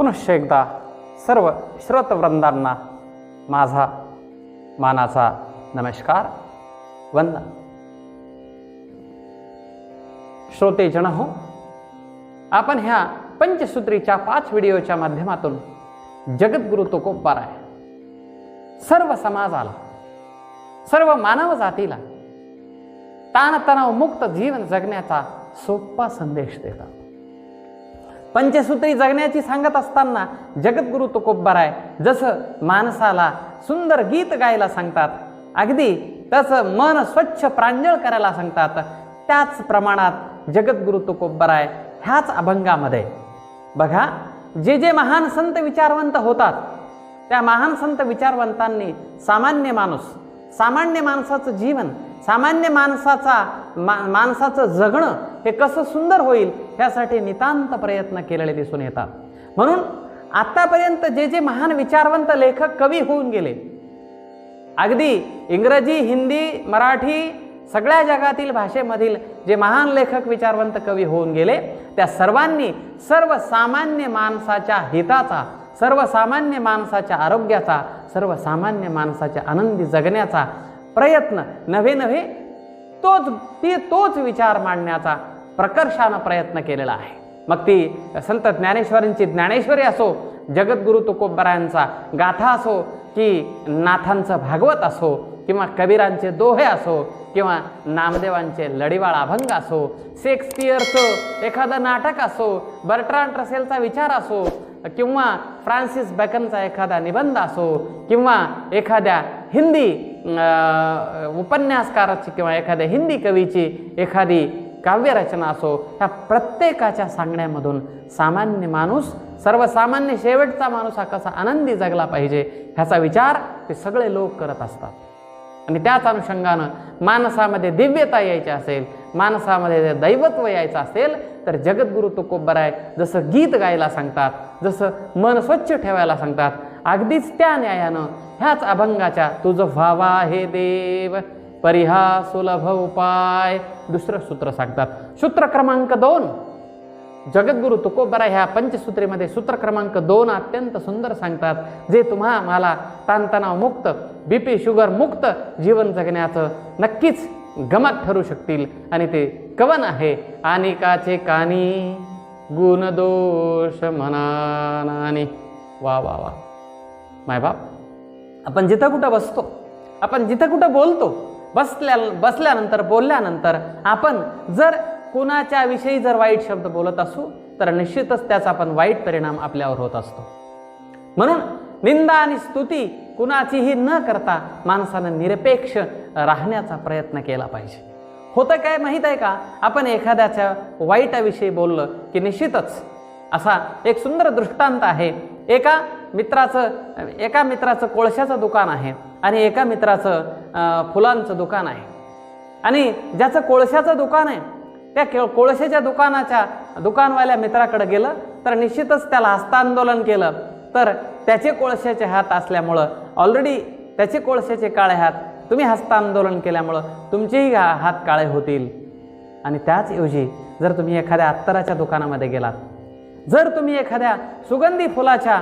पुनश्च एकदा सर्व श्रोतवृंदांना माझा मानाचा नमस्कार. वंदन. श्रोतेजन हो आपण ह्या पंचसूत्रीच्या पाच व्हिडिओच्या माध्यमातून जगद्गुरु तुकोबार आहे. सर्व समाजाला सर्व मानव जातीला ताणतणाव मुक्त जीवन जगण्याचा सोपा संदेश देतात. पंचसूत्री जगण्याची सांगत असताना जगद्गुरु तुकोबाराय जसं माणसाला सुंदर गीत गायला सांगतात अगदी तसं मन स्वच्छ प्रांजळ करायला सांगतात त्याच प्रमाणात जगद्गुरु तुकोबाराय ह्याच अभंगामध्ये. बघा जे जे महान संत विचारवंत होतात त्या महान संत विचारवंतांनी सामान्य माणूस सामान्य माणसाचं जीवन सामान्य माणसाचा मा माणसाचं जगणं हे कसं सुंदर होईल ह्यासाठी नितांत प्रयत्न केलेले दिसून येतात. म्हणून आत्तापर्यंत जे जे महान विचारवंत लेखक कवी होऊन गेले अगदी इंग्रजी हिंदी मराठी सगळ्या जगातील भाषेमधील जे महान लेखक विचारवंत कवी होऊन गेले त्या सर्वांनी सर्वसामान्य माणसाच्या हिताचा सर्वसामान्य माणसाच्या आरोग्याचा सर्वसामान्य माणसाच्या आनंदी जगण्याचा प्रयत्न नव्हे नव्हे तोच ती तोच विचार मांडण्याचा प्रकर्षानं प्रयत्न केलेला आहे. मग ती संत ज्ञानेश्वरांची ज्ञानेश्वरी असो जगद्गुरु तुकोबरायांचा गाथा असो की नाथांचं भागवत असो किंवा कबीरांचे दोहे असो किंवा नामदेवांचे लढीवाळ अभंग असो शेक्सपियरचं एखादं नाटक असो बर्ट्रांड ट्रसेलचा विचार असो किंवा फ्रान्सिस बॅकनचा एखादा निबंध असो किंवा एखाद्या हिंदी उपन्यासकाराची किंवा एखाद्या हिंदी कवीची एखादी काव्यरचना असो ह्या प्रत्येकाच्या सांगण्यामधून सामान्य माणूस सर्वसामान्य शेवटचा माणूस हा कसा आनंदी जगला पाहिजे ह्याचा विचार ते सगळे लोक करत असतात. आणि त्याच अनुषंगानं माणसामध्ये दिव्यता यायची असेल माणसामध्ये दैवत्व यायचं असेल तर जगद्गुरु तुकोबराय जसं गीत गायला सांगतात जसं मन स्वच्छ ठेवायला सांगतात अगदीच त्या न्यायानं ह्याच अभंगाच्या तुझं व्हावा हे देव परिहा सुलभ उपाय दुसरं सूत्र सांगतात. सूत्र क्रमांक दोन. जगद्गुरु तुकोबरा ह्या पंचसूत्रीमध्ये सूत्र क्रमांक दोन अत्यंत सुंदर सांगतात. जे तुम्हा मला ताणतणाव मुक्त बी पी शुगर मुक्त जीवन जगण्याचं नक्कीच गमत ठरू शकतील. आणि ते कवन आहे? आनिकाचे कानी गुणदोष मनानानी. वा वा वा. माय बाप आपण जिथं कुठं बसतो आपण जिथं कुठं बोलतो बसल्या बसल्यानंतर बोलल्यानंतर आपण जर कुणाच्या विषयी जर वाईट शब्द बोलत असू तर निश्चितच त्याचा पण वाईट परिणाम आपल्यावर होत असतो. म्हणून निंदा आणि स्तुती कुणाचीही न करता माणसानं निरपेक्ष राहण्याचा प्रयत्न केला पाहिजे. होतं काय माहीत आहे का? आपण एखाद्याच्या वाईटाविषयी बोललं की निश्चितच असा एक सुंदर दृष्टांत आहे. एका मित्राचं एका मित्राचं कोळशाचं दुकान आहे आणि एका मित्राचं फुलांचं दुकान आहे. आणि ज्याचं कोळशाचं दुकान आहे त्या के कोळशाच्या दुकानाच्या दुकानवाल्या मित्राकडे गेलं तर निश्चितच त्याला हस्तांदोलन केलं. तर त्याचे कोळशाचे हात असल्यामुळं ऑलरेडी त्याचे कोळशाचे काळे हात तुम्ही हस्तांदोलन केल्यामुळं तुमचेही हात काळे होतील. आणि त्याचऐवजी जर तुम्ही एखाद्या अत्तराच्या दुकानामध्ये गेलात जर तुम्ही एखाद्या सुगंधी फुलाच्या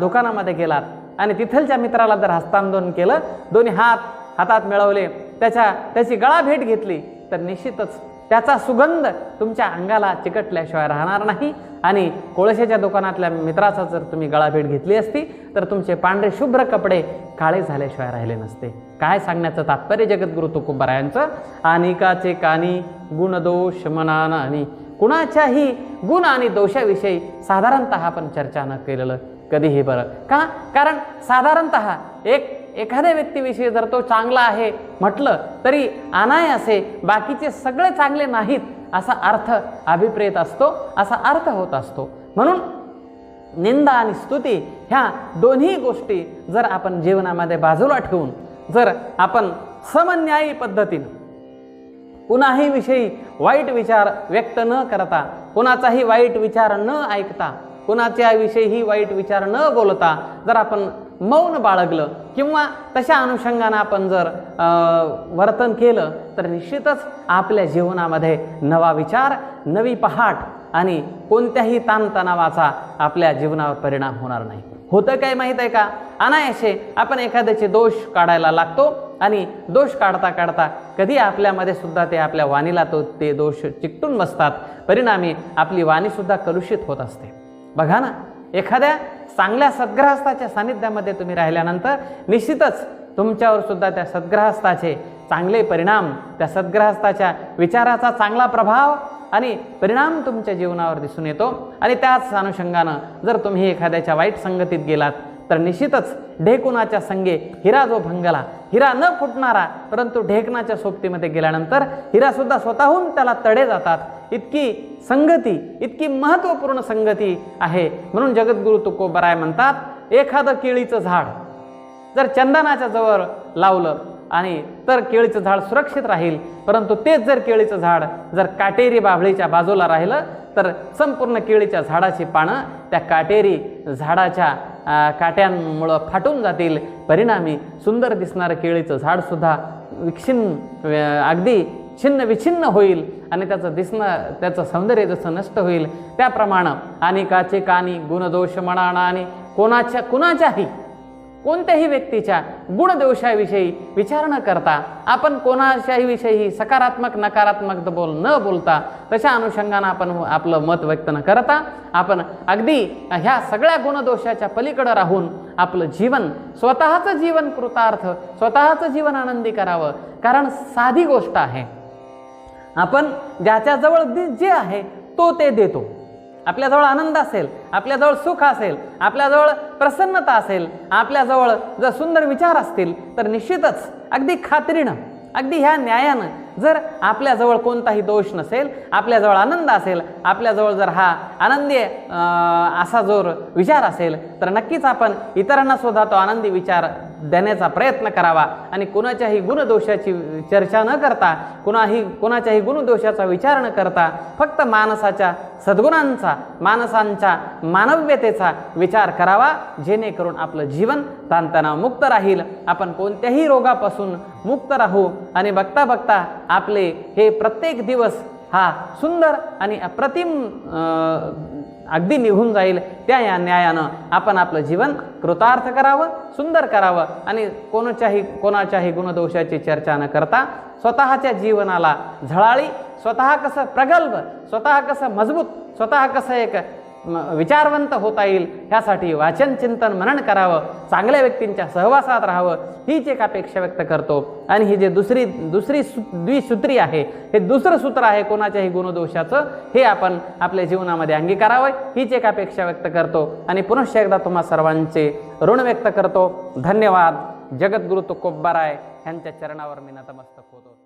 दुकानामध्ये गेलात आणि तिथलच्या मित्राला जर हस्तांदोलन केलं दोन्ही हात हातात मिळवले त्याच्या त्याची गळा भेट घेतली तर निश्चितच त्याचा सुगंध तुमच्या अंगाला चिकटल्याशिवाय राहणार नाही. आणि कोळशाच्या दुकानातल्या मित्राचा जर तुम्ही गळा भेट घेतली असती तर तुमचे पांढरे शुभ्र कपडे काळे झाल्याशिवाय राहिले नसते. काय सांगण्याचं तात्पर्य जगद्गुरु तुकोबरायांचं? अनिकाचे कानी गुणदोष मनानं आणि कुणाच्याही गुण आणि दोषाविषयी साधारणत आपण चर्चा न केलेलं कधीही बरं. का? कारण साधारणत एक एखाद्या व्यक्तीविषयी जर तो चांगला आहे म्हटलं तरी अनायासे बाकीचे सगळे चांगले नाहीत असा अर्थ अभिप्रेत असतो असा अर्थ होत असतो. म्हणून निंदा आणि स्तुती ह्या दोन्ही गोष्टी जर आपण जीवनामध्ये बाजूला ठेवून जर आपण समन्यायी पद्धतीनं कुणाही विषयी वाईट विचार व्यक्त न करता कुणाचाही वाईट विचार न ऐकता कुणाच्या विषयीही वाईट विचार न बोलता जर आपण मौन बाळगलं किंवा तशा अनुषंगानं आपण जर वर्तन केलं तर निश्चितच आपल्या जीवनामध्ये नवा विचार नवी पहाट आणि कोणत्याही ताणतणावाचा आपल्या जीवनावर परिणाम होणार नाही. होतं काय माहीत आहे का? अनायाशे आपण एखाद्याचे दोष काढायला लागतो आणि दोष काढता काढता कधी आपल्यामध्ये सुद्धा ते आपल्या वाणीला तो ते दोष चिकटून बसतात. परिणामी आपली वाणीसुद्धा कलुषित होत असते. बघा ना एखाद्या चांगल्या सद्ग्रहस्थाच्या सानिध्यामध्ये तुम्ही राहिल्यानंतर निश्चितच तुमच्यावर सुद्धा त्या सद्ग्रहस्थाचे चांगले परिणाम त्या सद्ग्रहस्थाच्या विचाराचा चांगला प्रभाव आणि परिणाम तुमच्या जीवनावर दिसून येतो. आणि त्याच अनुषंगानं जर तुम्ही एखाद्याच्या वाईट संगतीत गेलात तर निश्चितच ढेकुणाच्या संगे हिरा जो भंगला हिरा न फुटणारा परंतु ढेकणाच्या सोबतीमध्ये गेल्यानंतर हिरासुद्धा स्वतःहून त्याला तडे जातात. इतकी संगती इतकी महत्त्वपूर्ण संगती आहे. म्हणून जगद्गुरु तुकोबराय म्हणतात एखादं केळीचं झाड जर चंदनाच्या जवळ लावलं आणि तर केळीचं झाड सुरक्षित राहील परंतु तेच जर केळीचं झाड जर काटेरी बाभळीच्या बाजूला राहिलं तर संपूर्ण केळीच्या झाडाची पानं त्या काटेरी झाडाच्या काट्यांमुळं फाटून जातील. परिणामी सुंदर दिसणारं केळीचं झाडसुद्धा विक्षिन्न अगदी छिन्न विछिन्न होईल आणि त्याचं दिसणं त्याचं सौंदर्य जसं नष्ट होईल. त्याप्रमाणे अनेकाचे कानी गुणदोष मनाणा आणि कोणाच्या कुणाच्याही कोणत्याही व्यक्तीच्या गुणदोषाविषयी विचार न करता आपण कोणाच्याही विषयी सकारात्मक नकारात्मक बोल न बोलता तशा अनुषंगानं आपण हो आपलं मत व्यक्त न करता आपण अगदी ह्या सगळ्या गुणदोषाच्या पलीकडं राहून आपलं जीवन स्वतःचं जीवन कृतार्थ स्वतःचं जीवन आनंदी करावं. कारण साधी गोष्ट आहे. आपण ज्याच्याजवळ जे आहे तो ते देतो. आपल्याजवळ आनंद असेल आपल्याजवळ सुख असेल आपल्याजवळ प्रसन्नता असेल आपल्याजवळ जर सुंदर विचार असतील तर निश्चितच अगदी खात्रीनं अगदी ह्या न्यायानं जर आपल्याजवळ कोणताही दोष नसेल आपल्याजवळ आनंद असेल आपल्याजवळ जर हा आनंदी असा जोर विचार असेल तर नक्कीच आपण इतरांना सुद्धा तो आनंदी विचार देण्याचा प्रयत्न करावा. आणि कुणाच्याही गुणदोषाची चर्चा न करता कुणाही कुणाच्याही गुणदोषाचा विचार न करता फक्त माणसाच्या सद्गुणांचा माणसांच्या मानव्यतेचा विचार करावा जेणेकरून आपलं जीवन ताणतणावमुक्त राहील. आपण कोणत्याही रोगापासून मुक्त राहू आणि बघता बघता आपले हे प्रत्येक दिवस हा सुंदर आणि अप्रतिम अगदी निघून जाईल. त्या या न्यायानं आपण आपलं जीवन कृतार्थ करावं सुंदर करावं आणि कोणाच्याही कोणाच्याही गुणदोषाची चर्चा न करता स्वतःच्या जीवनाला झळाळी स्वतः कसं प्रगल्भ स्वतः कसं मजबूत स्वतः कसं एक विचारवंत होता येईल. ह्यासाठी वाचन चिंतन मनन करावं. चांगल्या व्यक्तींच्या सहवासात राहावं. हीच एक अपेक्षा व्यक्त करतो. आणि ही जे दुसरी दुसरी सु द्विसूत्री आहे हे दुसरं सूत्र आहे कोणाच्याही गुणदोषाचं हे आपण आपल्या जीवनामध्ये अंगीकारावं. हीच एक अपेक्षा व्यक्त करतो. आणि पुनश्च एकदा तुम्हा सर्वांचे ऋण व्यक्त करतो. धन्यवाद. जगद्गुरु तुकोब्बाराय. ह्यांच्या चरणावर मी नतमस्तक होतो.